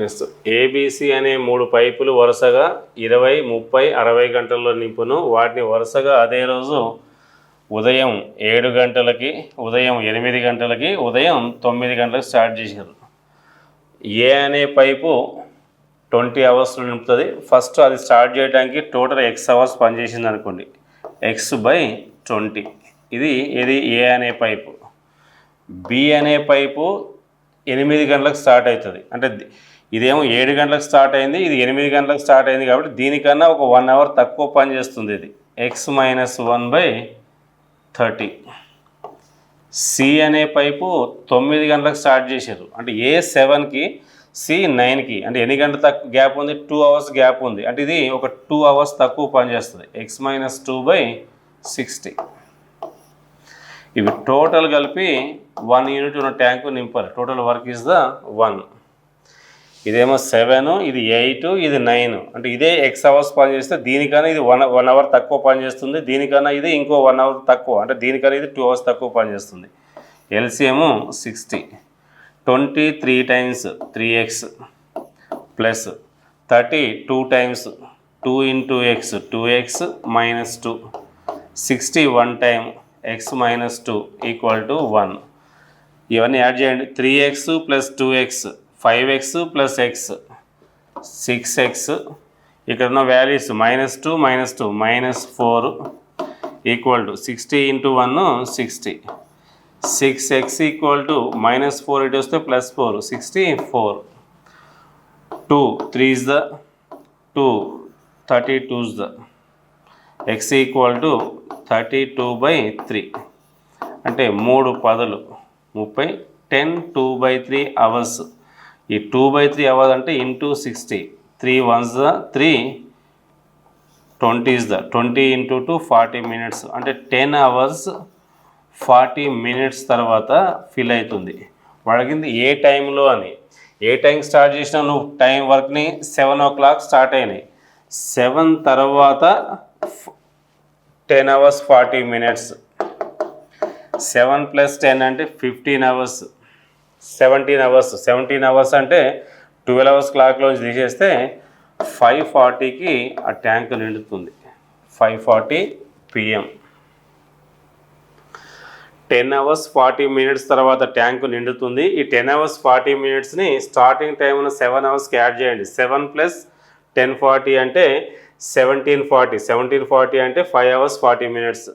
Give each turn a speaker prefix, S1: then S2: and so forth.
S1: Next ABC అనే మూడు పైపులు వరుసగా ఇరవై ముప్పై అరవై గంటల్లో నింపును. వాటిని వరుసగా అదే రోజు ఉదయం ఏడు గంటలకి ఉదయం ఎనిమిది గంటలకి ఉదయం తొమ్మిది గంటలకు స్టార్ట్ చేశారు. ఏ అనే పైపు ట్వంటీ అవర్స్లో నింపుతుంది. ఫస్ట్ అది స్టార్ట్ చేయడానికి టోటల్ ఎక్స్ అవర్స్ పనిచేసింది అనుకోండి. X by twenty. ఇది ఇది ఏ అనే పైపు. బి అనే పైపు ఎనిమిది గంటలకు స్టార్ట్ అవుతుంది. అంటే ఇదేమో ఏడు గంటలకు స్టార్ట్ అయింది ఇది ఎనిమిది గంటలకు స్టార్ట్ అయింది కాబట్టి దీనికన్నా ఒక వన్ అవర్ తక్కువ పని చేస్తుంది ఇది. X minus one by thirty C అనే పైపు తొమ్మిది గంటలకు స్టార్ట్ చేశారు. అంటే ఏ సెవెన్కి సి నైన్కి అంటే ఎన్ని గంటల తక్కువ గ్యాప్ ఉంది? టూ అవర్స్ గ్యాప్ ఉంది. అంటే ఇది ఒక టూ అవర్స్ తక్కువ పనిచేస్తుంది X minus two by sixty ఇవి టోటల్ కలిపి వన్ యూనిట్ ఉన్న ట్యాంకు నింపాలి. Total work is the one ఇదేమో సెవెన్ ఇది ఎయిట్ ఇది నైన్. అంటే ఇదే ఎక్స్ అవర్స్ పని చేస్తే దీనికన్నా ఇది వన్ వన్ అవర్ తక్కువ పని చేస్తుంది దీనికన్నా ఇది ఇంకో వన్ అవర్ తక్కువ. అంటే దీనికన్నా ఇది టూ అవర్స్ తక్కువ పని చేస్తుంది. LCM sixty twenty three times three X plus thirty two times two into X two X minus two sixty one time X minus two equal to one ఇవన్నీ add చేయండి. Three X plus two X five X plus X six X ఇక్కడ ఉన్న values minus two minus two minus four equal to sixty into one sixty six X equal to minus four ఇటు వస్తే plus four sixty four two three is the two thirty twos the X equal to thirty two by three అంటే మూడు పదులు ముప్పై ten two by three hours ఈ two by three hours అంటే into sixty three ones the three twenty is the twenty into two forty minutes అంటే ten hours forty minutes తర్వాత fill అవుతుంది. అడిగింది ఏ టైంలో అని. ఏ టైం స్టార్ట్ చేసినా నువ్వు టైం వర్క్ని సెవెన్ ఓ క్లాక్ స్టార్ట్ అయినాయి. సెవెన్ తర్వాత ten hours forty minutes seven plus ten అంటే fifteen hours seventeen hours seventeen hours అంటే ట్వెల్వ్ అవర్స్ క్లాక్లోంచి తీసేస్తే ఫైవ్ ఫార్టీకి ఆ ట్యాంక్ నిండుతుంది. Five forty PM ten hours forty minutes తర్వాత ట్యాంకు నిండుతుంది. ఈ టెన్ అవర్స్ ఫార్టీ మినిట్స్ని స్టార్టింగ్ టైంలో సెవెన్ అవర్స్కి యాడ్ చేయండి. సెవెన్ ప్లస్ టెన్ ఫార్టీ అంటే సెవెంటీన్ ఫార్టీ సెవెంటీన్ ఫార్టీ అంటే ఫైవ్ అవర్స్ ఫార్టీ మినిట్స్